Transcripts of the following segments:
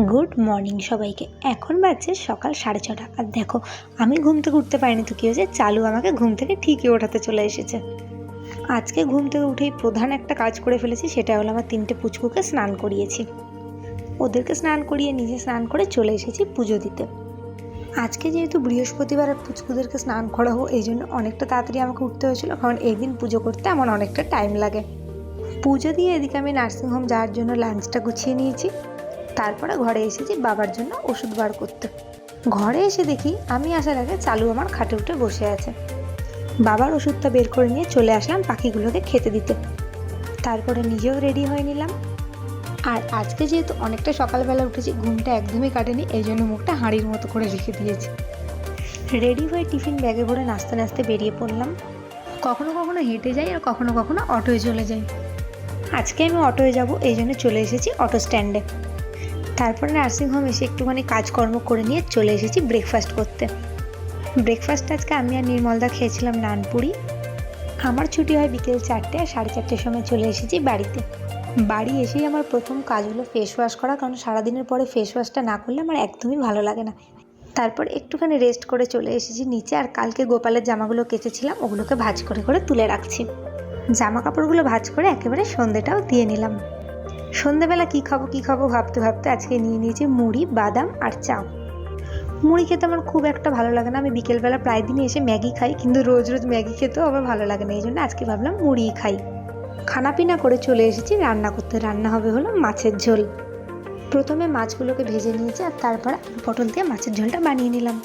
Good morning সবাইকে। এখন বাজছে সকাল সাড়ে ছটা। আর দেখো, আমি ঘুম থেকে উঠতে পারিনি তো কী হয়েছে? চালু আমাকে ঘুম থেকে ঠিকই ওঠাতে চলে এসেছে। আজকে ঘুম থেকে উঠেই প্রধান একটা কাজ করে ফেলেছি, সেটা হলো আমার তিনটে পুচকুকে স্নান করিয়েছি। ওদেরকে স্নান করিয়ে নিজে স্নান করে চলে এসেছি পুজো দিতে। আজকে যেহেতু বৃহস্পতিবার আর পুচকুদেরকে স্নান করাবো, এই জন্য অনেকটা তাড়াতাড়ি আমাকে উঠতে হয়েছিল, কারণ এই দিন পুজো করতে আমার অনেকটা টাইম লাগে। পুজো দিয়ে এদিকে আমি নার্সিংহোম যাওয়ার জন্য লাঞ্চটা গুছিয়ে নিয়েছি। তারপরে ঘরে এসেছি বাবার জন্য ওষুধ বার করতে। ঘরে এসে দেখি আমি আসার আগে চালু আমার খাটে উঠে বসে আছে। বাবার ওষুধটা বের করে নিয়ে চলে আসলাম পাখিগুলোকে খেতে দিতে। তারপরে নিজেও রেডি হয়ে নিলাম। আর আজকে যেহেতু অনেকটা সকালবেলা উঠেছি, ঘুমটা একদমই কাটেনি, এই জন্য মুখটা হাঁড়ির মতো করে রেখে দিয়েছি। রেডি হয়ে টিফিন ব্যাগে ভরে নাচতে নাচতে বেরিয়ে পড়লাম। কখনো কখনো হেঁটে যাই আর কখনো কখনো অটোয় চলে যাই। আজকে আমি অটোয় যাব, এই জন্য চলে এসেছি অটো স্ট্যান্ডে। তারপরে নার্সিংহোম এসে একটুখানি কাজকর্ম করে নিয়ে চলে এসেছি ব্রেকফাস্ট করতে। ব্রেকফাস্ট আজকে আমি আর নির্মলদা খেয়েছিলাম নানপুরি। আমার ছুটি হয় বিকেল চারটে আর সাড়ে চারটের সময় চলে এসেছি বাড়িতে। বাড়ি এসেই আমার প্রথম কাজ হলো ফেস ওয়াশ করা, কারণ সারাদিনের পরে ফেস ওয়াশটা না করলে আমার একদমই ভালো লাগে না। তারপর একটুখানি রেস্ট করে চলে এসেছি নিচে আর কালকে গোপালের জামাগুলো কেচেছিলাম, ওগুলোকে ভাজ করে করে তুলে রাখছি। জামা কাপড়গুলো ভাজ করে একেবারে সন্ধেটাও দিয়ে নিলাম। সন্ধেবেলা কী খাব কী খাব ভাবতে ভাবতে আজকে নিয়ে নিয়েছি মুড়ি, বাদাম আর চা মুড়ি খেতে আমার খুব একটা ভালো লাগে না। আমি বিকেলবেলা প্রায় দিনই এসে ম্যাগি খাই, কিন্তু রোজ রোজ ম্যাগি খেতেও আবার ভালো লাগে না। এই জন্য আজকে ভাবলাম মুড়িই খাই। খানাপিনা করে চলে এসেছি। রান্না করতে রান্না হবে হলো মাছের ঝোল। প্রথমে মাছগুলোকে ভেজে নিয়েছি আর তারপর পটল দিয়ে মাছের ঝোলটা বানিয়ে নিলাম।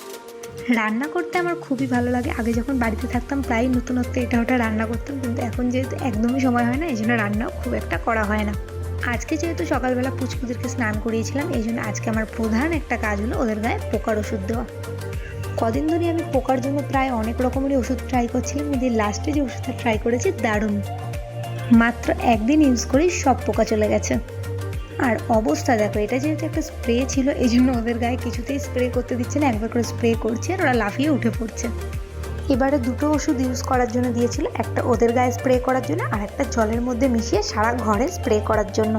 রান্না করতে আমার খুবই ভালো লাগে। আগে যখন বাড়িতে থাকতাম প্রায় নতুনত্ব এটা ওটা রান্না করতাম, কিন্তু এখন যেহেতু একদমই সময় হয় না, এই জন্য রান্নাও খুব একটা করা হয় না। আজকে যেহেতু সকালবেলা পুচকুদেরকে স্নান করিয়েছিলাম, এই জন্য আজকে আমার প্রধান একটা কাজ হলো ওদের গায়ে পোকার ওষুধ দেওয়া। কদিন ধরে আমি পোকার জন্য প্রায় অনেক রকমেরই ওষুধ ট্রাই করছিলাম কিন্তু লাস্টে যে ওষুধটা ট্রাই করেছি দারুণ। মাত্র একদিন ইউজ করেই সব পোকা চলে গেছে। আর অবস্থা দেখো, এটা যেহেতু একটা স্প্রে ছিল, এই জন্য ওদের গায়ে কিছুতেই স্প্রে করতে দিচ্ছে না, একবার করে স্প্রে করছে আর ওরা লাফিয়ে উঠে পড়ছে। এবারে দুটো ওষুধ ইউজ করার জন্য দিয়েছিল। একটা ওদের গায়ে স্প্রে করার জন্য আর একটা জলের মধ্যে মিশিয়ে সারা ঘরে স্প্রে করার জন্য।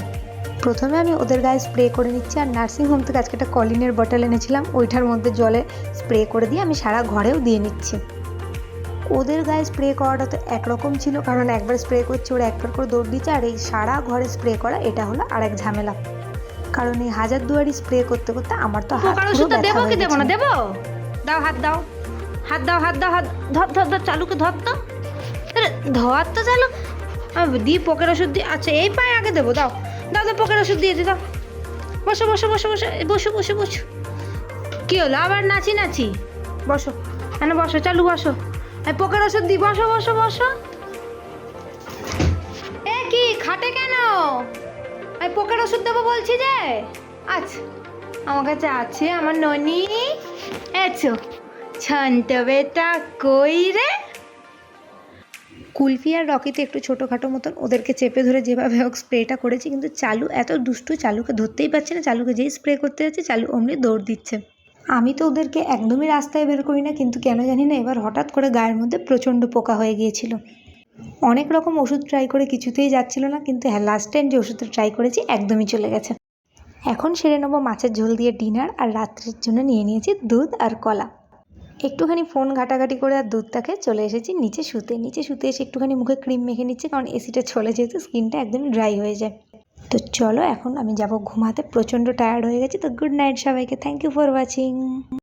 প্রথমে আমি ওদের গায়ে স্প্রে করে নিচ্ছি আর নার্সিং হোম থেকে আজকে একটা কলিনের বটল এনেছিলাম। ওইটার মধ্যে জলে স্প্রে করে দিয়ে আমি সারা ঘরেও দিয়ে নিচ্ছি। ওদের গায়ে স্প্রে করাটা তো একরকম ছিল কারণ একবার স্প্রে করছে ওরা একবার করে দৌড় দিচ্ছে আর এই সারা ঘরে স্প্রে করা এটা হলো আরেক ঝামেলা। কারণ এই হাজার দুয়ারি স্প্রে করতে করতে আমার তো হাত পুরো ব্যথা দেবো হয়ে না? গেছে। দেবো? দাও হাত দাও। হাত দাও হাত দাও, হাত ধর ধর ধর, চালুকে ধর তো। ধর তো চালু। দি পোকের ওষুধ দি আচ্ছা এই পায়ে আগে দেবো, দাও। দাও দাও পোকের ওষুধ দিয়ে দাও। বসো বসো বসো বসো বসো বসো বসো। কি হলো? আবার নাচি নাচি? বসো। হ্যাঁ বসো, চালু বসো। পোকের ওষুধ দি, বসো বসো বসো। এ কি, খাটে কেন? এই পোকের ওষুধ দেবো বলছি যে। আচ্ছা আমার কাছে আছে, আমার ননি। এছো ছন্ত বেটা কই রে? কুলফি আর রকিতে একটু ছোটোখাটো মতন ওদেরকে চেপে ধরে যেভাবে হোক স্প্রেটা করেছি, কিন্তু চালু এত দুষ্টু, চালুকে ধরতেই পারছে না, চালুকে যেই স্প্রে করতে যাচ্ছে, চালু অমনি দৌড় দিচ্ছে। আমি তো ওদেরকে একদমই রাস্তায় বের করি না, কিন্তু কেন জানি না এবার হঠাৎ করে গায়ের মধ্যে প্রচণ্ড পোকা হয়ে গিয়েছিল। অনেক রকম ওষুধ ট্রাই করে কিছুতেই যাচ্ছিল না, কিন্তু হ্যাঁ লাস্ট টাইম যে ওষুধটা ট্রাই করেছি, একদমই চলে গেছে। এখন সেরে নেব মাছের ঝোল দিয়ে ডিনার আর রাত্রের জন্য নিয়ে নিয়েছি দুধ আর কলা। একটুখানি ফোন ঘাটাঘাটি করে আর দুধটাকে চলে এসেছি নিচে শুতে। নিচে শুতে এসে একটুখানি মুখে ক্রিম মেখে নিচ্ছে, কারণ এসিটা চলে যেহেতু স্কিনটা একদম ড্রাই হয়ে যায়। তো চলো, এখন আমি যাব ঘুমাতে। প্রচণ্ড টায়ার্ড হয়ে গেছি, তো গুড নাইট সবাইকে। Thank you for watching